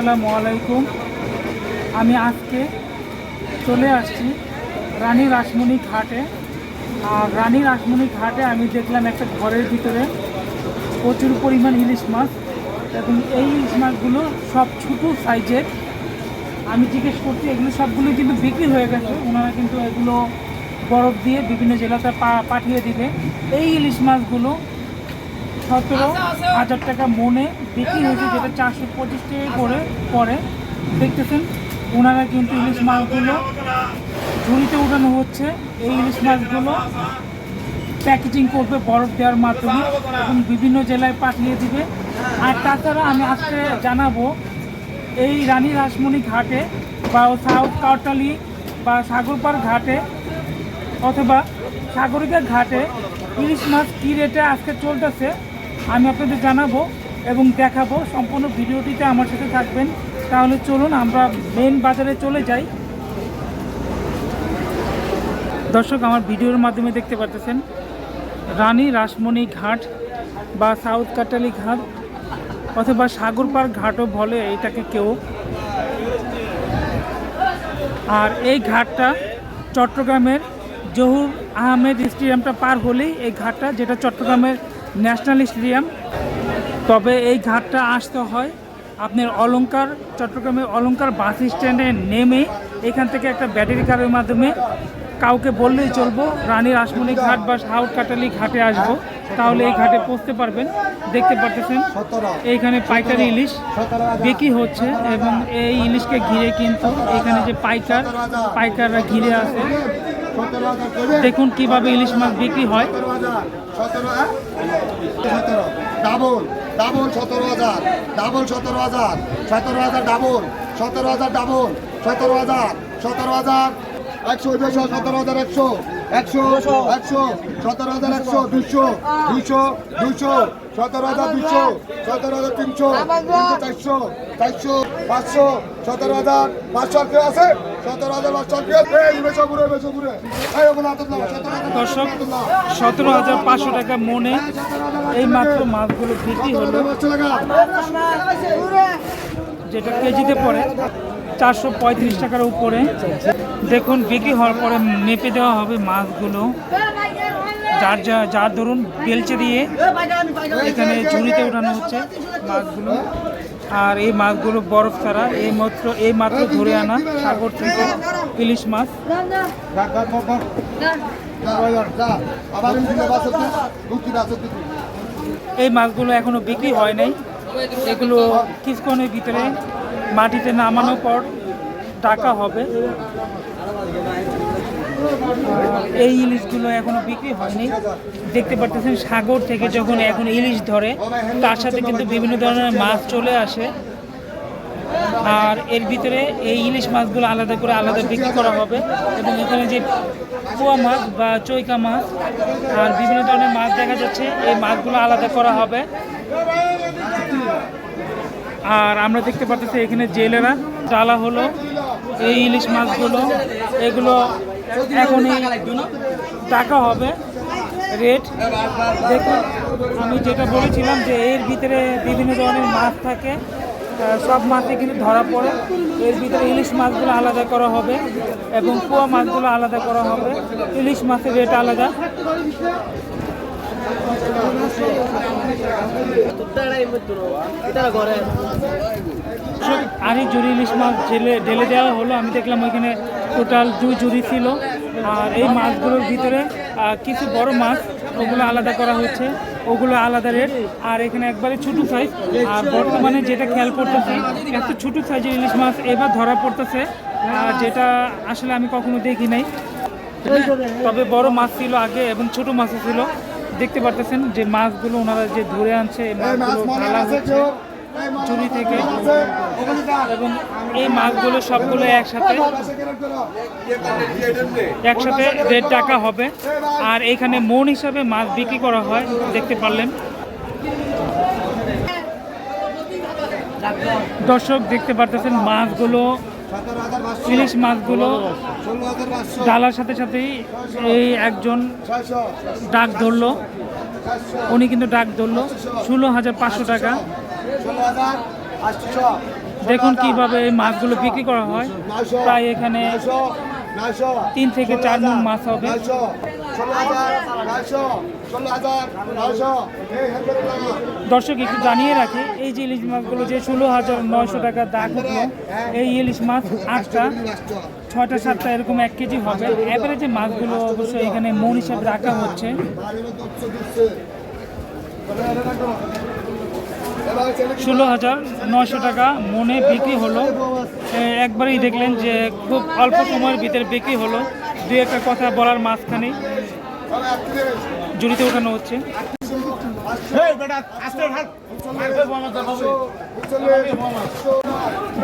আসসালামু আলাইকুম। আমি আজকে চলে আসছি রানী রাসমণি ঘাটে। আর রানী রাসমণি ঘাটে আমি দেখলাম একটা ঘরের ভিতরে প্রচুর পরিমাণ ইলিশ মাছ এবং এই ইলিশ মাছগুলো সব ছোটো সাইজের। আমি জিজ্ঞেস করছি, এগুলো সবগুলো কিন্তু বিক্রি হয়ে গেছে? ওনারা কিন্তু এগুলো বরফ দিয়ে বিভিন্ন জেলাতে পাঠিয়ে দিবে এই ইলিশ মাছগুলো সতেরো হাজার টাকা মনে বিক্রি হয়েছে যেটা চারশো পঁচিশ টাকা করে পরে দেখতেছেন ওনারা কিন্তু ইলিশ মাছগুলো ঝুড়িতে উঠানো হচ্ছে। এই ইলিশ মাছগুলো প্যাকেজিং করবে বরফ দেওয়ার মাধ্যমে এবং বিভিন্ন জেলায় পাঠিয়ে দিবে। আর তাছাড়া আমি আজকে জানাব এই রানী রাসমণি ঘাটে বা সাউথ কাউটালি বা সাগরপাড় ঘাটে অথবা সাগরিকা ঘাটে ইলিশ মাছ কী রেটে আজকে চলতেছে? আমি আপনাদের জানাব এবং দেখাবো। সম্পূর্ণ ভিডিওটিতে আমার সাথে থাকবেন। তাহলে চলুন, আমরা মেন বাজারে চলে যাই। দর্শক, আমার ভিডিওর মাধ্যমে দেখতে পারতেছেন রানী রাসমণি ঘাট বা সাউথ কাটালি ঘাট অথবা সাগরপাড় ঘাটও বলে এটাকে কেউ। আর এই ঘাটটা চট্টগ্রামের জহুর আহমেদ স্টেডিয়ামটা পার হলেই এই ঘাটটা, যেটা চট্টগ্রামের ন্যাশনাল স্টেডিয়াম। তবে এই ঘাটটা আসতে হয় আপনার অলঙ্কার চট্টগ্রামের অলংকার বাস স্ট্যান্ডে নেমে এখান থেকে একটা ব্যাটারি কারের মাধ্যমে কাউকে বললেই চলবো, রানীর আসমনি ঘাট বা সাউথ কাটালি ঘাটে আসব। তাহলে এই ঘাটে পৌঁছতে পারবেন। দেখতে পারতেছেন, এইখানে পাইকারি ইলিশ বিক্রি হচ্ছে এবং এই ইলিশকে ঘিরে কিন্তু এখানে যে পাইকার, পাইকাররা ঘিরে আছে দেখুন কীভাবে ইলিশ মাছ বিক্রি হয়। সতেরো হাজার সতেরো হাজার সতেরো হাজার সতেরো হাজার সতেরো হাজার সতেরো হাজার, একশো দুশো সতেরো হাজার একশো একশো একশো, সতেরো হাজার একশো দুশো সতেরো হাজার দুশো সতেরো হাজার তিনশো চারশো পাঁচশো, সতেরো হাজার, পাঁচশো কেউ আছে? দর্শক সতেরো হাজার পাঁচশো টাকা মনে এই মাত্র মাছগুলো বিক্রি হলো। যেটা কেজিতে পড়ে চারশো পঁয়ত্রিশ টাকার উপরে। দেখুন বিক্রি হওয়ার পরে মেপে দেওয়া হবে মাছগুলো। যার যা যার ধরুন বেলচে দিয়ে এখানে ঝুড়িতে ওঠানো হচ্ছে মাছগুলো। আর এই মাছগুলো বরফ ছাড়া, এই মাত্র এই মাত্র ধরে আনা সাগর থেকে ইলিশ মাছ। এই মাছগুলো এখনও বিক্রি হয় নাই। এগুলো কিছুক্ষণের ভিতরে মাটিতে নামানোর পর টাকা হবে। এই ইলিশগুলো এখনও বিক্রি হয়নি। দেখতে পারতেছেন সাগর থেকে যখন এখন ইলিশ ধরে, তার সাথে কিন্তু বিভিন্ন ধরনের মাছ চলে আসে। আর এর ভিতরে এই ইলিশ মাছগুলো আলাদা করে আলাদা বিক্রি করা হবে। এবং এখানে যে পোয়া মাছ বা চৈকা মাছ আর বিভিন্ন ধরনের মাছ দেখা যাচ্ছে, এই মাছগুলো আলাদা করা হবে। আর আমরা দেখতে পাচ্ছি এখানে জেলেরা জ্বালা হলো, এই ইলিশ মাছগুলো, এগুলো এখনই টাকা হবে। রেট। দেখুন, আমি যেটা বলেছিলাম যে এর ভিতরে বিভিন্ন ধরনের মাছ থাকে। সব মাছই কিন্তু ধরা পড়ে। এর ভিতরে ইলিশ মাছগুলো আলাদা করা হবে এবং পোয়া মাছগুলো আলাদা করা হবে। ইলিশ মাছের রেট আলাদা। আর জুড়ি ইলিশ মাছ ঢেলে ঢেলে দেওয়া হলো। আমি দেখলাম ওইখানে টোটাল দুই জুড়ি ছিল। আর এই মাছগুলোর ভিতরে কিছু বড় মাছ, ওগুলো আলাদা করা হচ্ছে। ওগুলো আলাদা রেট আর এখানে একবারে ছোটো সাইজ আর বর্তমানে যেটা খেয়াল করতেছি এত ছোটো সাইজের ইলিশ মাছ এবার ধরা পড়তেছে। যেটা আসলে আমি কখনো দেখি নাই। তবে বড় মাছ ছিল আগে এবং ছোট মাছও ছিল। দেখতে পারতেছেন যে মাছগুলো ওনারা যে ধরে আনছে মাছগুলো ঢালা হচ্ছে। চুরি থেকে এবং এই মাছগুলো সবগুলো একসাথে একসাথে দেড় টাকা হবে। আর এখানে মন হিসাবে মাছ বিক্রি করা হয়, দেখতে পারলেন। দর্শক, দেখতে পারতেছেন মাছগুলো, ইলিশ মাছগুলো। ডালার সাথে সাথেই এই একজন ডাক ধরলো। উনি কিন্তু ডাক ধরলো। ষোলো হাজার পাঁচশো টাকা। দেখুন কীভাবে এই মাছগুলো বিক্রি করা হয়। প্রায় এখানে তিন থেকে চার মণ মাছ হবে। দর্শক, একটু জানিয়ে রাখি, এই যে ইলিশ মাছগুলো যে ষোলো হাজার নয়শো টাকা দাগ উঠল এই ইলিশ মাছ আটটা, ছয়টা, সাতটা এরকম এক কেজি হবে। যে মাছগুলো অবশ্যই এখানে মন হিসাবে রাখা হচ্ছে। ষোলো হাজার নয়শো টাকা মনে বিক্রি হলো। একবারই দেখলেন যে খুব অল্প সময়ের ভিতরে বিক্রি হলো। দু একটা কথা বলার মাঝখানে জড়িতে ওঠানো হচ্ছে।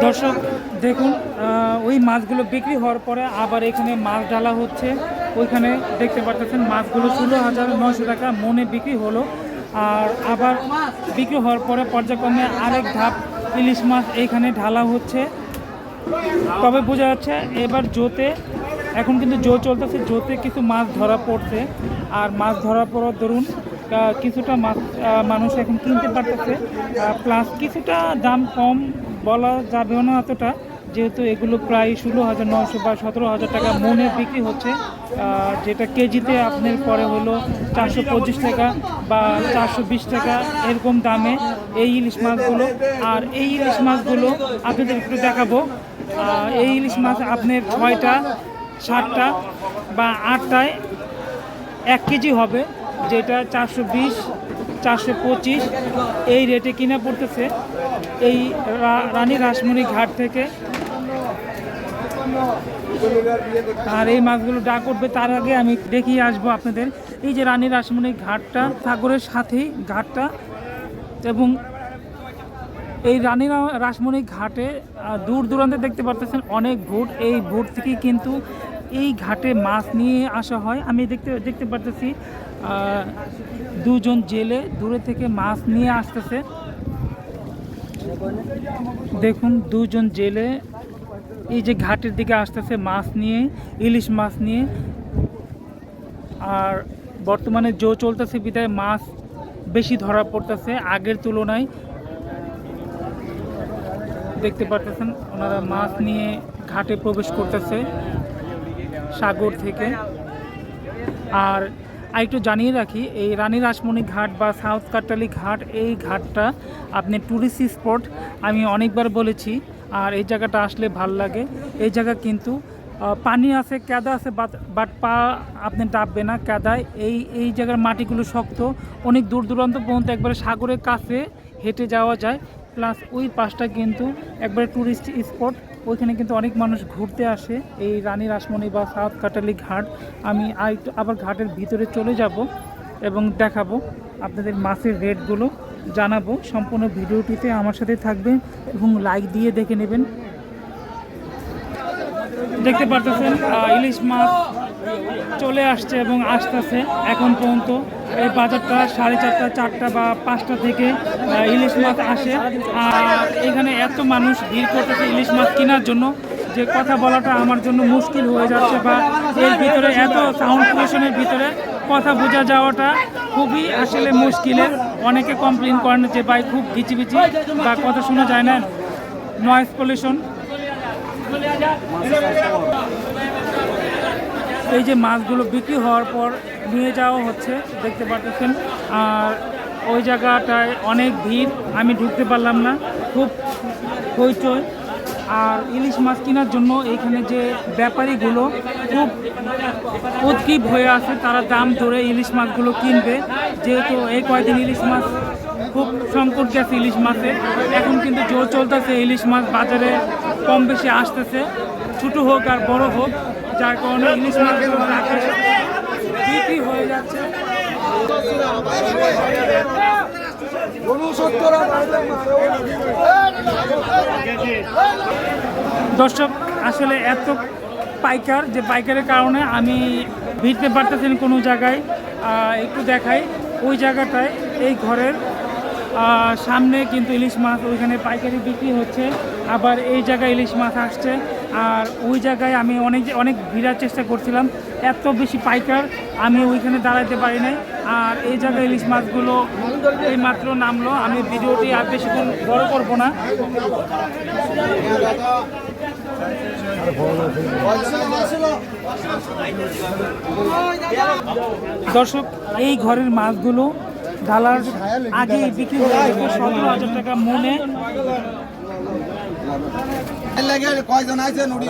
দর্শক দেখুন ওই মাছগুলো বিক্রি হওয়ার পরে আবার এখানে মাছ ডালা হচ্ছে। ওইখানে দেখতে পাচ্ছেন মাছগুলো ষোলো হাজার নশো টাকা মনে বিক্রি হলো। আর আবার বিক্রি হওয়ার পরে পর্যায়ক্রমে আরেক ধাপ ইলিশ মাছ এইখানে ঢালা হচ্ছে। তবে বোঝা যাচ্ছে এবার জোতে এখন কিন্তু জো চলতেছে, জোতে কিছু মাছ ধরা পড়ছে। আর মাছ ধরার পর ধরুন কিছুটা মাছ মানুষ এখন কিনতে পারতেছে। প্লাস কিছুটা দাম কম বলা যাবেও না এতটা, যেহেতু এগুলো প্রায় ষোলো হাজার নশো বা সতেরো হাজার টাকা মনে বিক্রি হচ্ছে। যেটা কেজিতে আপনার পরে হলো চারশো পঁচিশ টাকা বা চারশো বিশ টাকা এরকম দামে এই ইলিশ মাছগুলো। আর এই ইলিশ মাছগুলো আপনাদের একটু দেখাবো। এই ইলিশ মাছ আপনার ছয়টা সাতটা বা আটটায় এক কেজি হবে, যেটা চারশো বিশ, চারশো পঁচিশ। এই রেটে কিনা পড়তেছে এই রানী রাসমণি ঘাট থেকে। আর এই মাছগুলো ডাক উঠবে, তার আগে আমি দেখিয়ে আসব আপনাদের। এই যে রানী রাসমণি ঘাটটা, সাগরের সাথেই ঘাটটা এবং এই রানী রাসমণি ঘাটে দূর দূরান্তে দেখতে পারতেছেন অনেক ভোট এই ভোট থেকেই কিন্তু এই ঘাটে মাছ নিয়ে আসা হয়। আমি দেখতে দেখতে পারতেছি দুজন জেলে দূরে থেকে মাছ নিয়ে আসতেছে। দেখুন, দুজন জেলে এই যে ঘাটের দিকে আসতেছে মাছ নিয়ে, ইলিশ মাছ নিয়ে। আর বর্তমানে জো চলতেছে বিদায় মাছ বেশি ধরা পড়তেছে আগের তুলনায়। দেখতে পারতেছেন, ওনারা মাছ নিয়ে ঘাটে প্রবেশ করতেছে সাগর থেকে। আর আরেকটু জানিয়ে রাখি, এই রানী রাসমণি ঘাট বা সাউথ কাটালি ঘাট, এই ঘাটটা আপনি ট্যুরিস্ট স্পট আমি অনেকবার বলেছি, আর এই জায়গাটা আসলে ভালো লাগে। এই জায়গা কিন্তু পানি আছে কাদা আছে বাট পা আপনি ডাববে না কাদায় এই এই জায়গার মাটিগুলো শক্ত, অনেক দূর দূরান্ত পর্যন্ত একবারে সাগরের কাছে হেঁটে যাওয়া যায়। প্লাস ওই পাশটা কিন্তু একবারে ট্যুরিস্ট স্পট ওইখানে কিন্তু অনেক মানুষ ঘুরতে আসে। এই রানী রাসমণি বা সাউথ কাটালি ঘাট, আমি আরেকটু আবার ঘাটের ভিতরে চলে যাব এবং দেখাবো আপনাদের মাছের রেটগুলো, জানাব। সম্পূর্ণ ভিডিওটিতে আমার সাথে থাকবে এবং লাইক দিয়ে দেখে নেবেন। দেখতে পারতেছেন ইলিশ মাছ চলে আসছে এবং আসতেছে এখন পর্যন্ত। এই বাজারটা সাড়ে চারটা চারটা বা পাঁচটা থেকে ইলিশ মাছ আসে। আর এখানে এত মানুষ ভিড় করতেছে ইলিশ মাছ কেনার জন্য যে কথা বলাটা আমার জন্য মুশকিল হয়ে যাচ্ছে বা এর ভিতরে এত সাউন্ড পলিউশনের ভিতরে কথা বোঝা যাওয়াটা খুবই আসলে মুশকিলের অনেকে কমপ্লেন করেন যে, ভাই, খুব গিচিবিচি বা কথা শোনা যায় না। নয়েজ পলিউশন এই যে মাছগুলো বিক্রি হওয়ার পর নিয়ে যাওয়া হচ্ছে, দেখতে পাচ্ছেন। আর ওই জায়গাটায় অনেক ভিড়, আমি ঢুকতে পারলাম না। খুব হইচই। আর ইলিশ মাছ কেনার জন্য এইখানে যে ব্যাপারীগুলো খুব উদ্গ্রীব হয়ে আছে, তারা দাম ধরে ইলিশ মাছগুলো কিনবে। যেহেতু এই কয়দিন ইলিশ মাছ খুব সংকট গেছে ইলিশ মাছে, এখন কিন্তু জোর চলতেছে ইলিশ মাছ বাজারে কম বেশি আসতেছে। ছোটো হোক আর বড় হোক যার কারণে ইলিশ আকাশে বিক্রি হয়ে যাচ্ছে। দর্শক, আসলে এত পাইকার, যে পাইকারের কারণে আমি ভিড়তে পারতেছি না কোনো জায়গায়। একটু দেখাই, ওই জায়গাটায়, এই ঘরের সামনে কিন্তু ইলিশ মাছ ওইখানে পাইকারি বিক্রি হচ্ছে। আবার এই জায়গায় ইলিশ মাছ আসছে। আর ওই জায়গায় আমি অনেক অনেক ভিড়ার চেষ্টা করছিলাম। এত বেশি পাইকার আমি ওইখানে দাঁড়াতে পারি নাই। আর এই জায়গায় ইলিশ মাছগুলো এই মাত্র নামলো। আমি ভিডিওটি আর বেশিক্ষণ বড় করব না। দর্শক, এই ঘরের মাছগুলো ঢালার আগে বিক্রি হয়ে সতেরো হাজার টাকা মনে কয়জন আছে নুড়ি?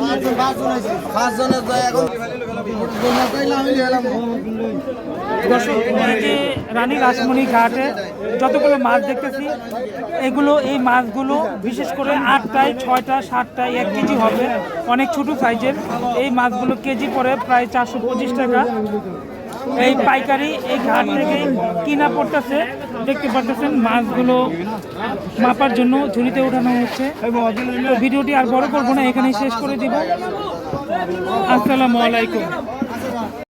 পাঁচজন পাঁচজন আছে। এখন রানী রাসমণি ঘাটে যতগুলো মাছ দেখতেছি, এগুলো, এই মাছগুলো বিশেষ করে আটটায় ছয়টা সাতটায়, এক কেজি হবে, অনেক ছোট সাইজের। এই মাছগুলো কেজি পরে প্রায় চারশো পঁচিশ টাকা। এই পাইকারি এই ঘাট থেকে কিনা পড়তেছে। দেখতে পারতেছেন, মাছগুলো মাপার জন্য ঝুড়িতে ওঠানো হচ্ছে। ভিডিওটি আর বড় করব না, এখানেই শেষ করে দিব। আসসালামু আলাইকুম।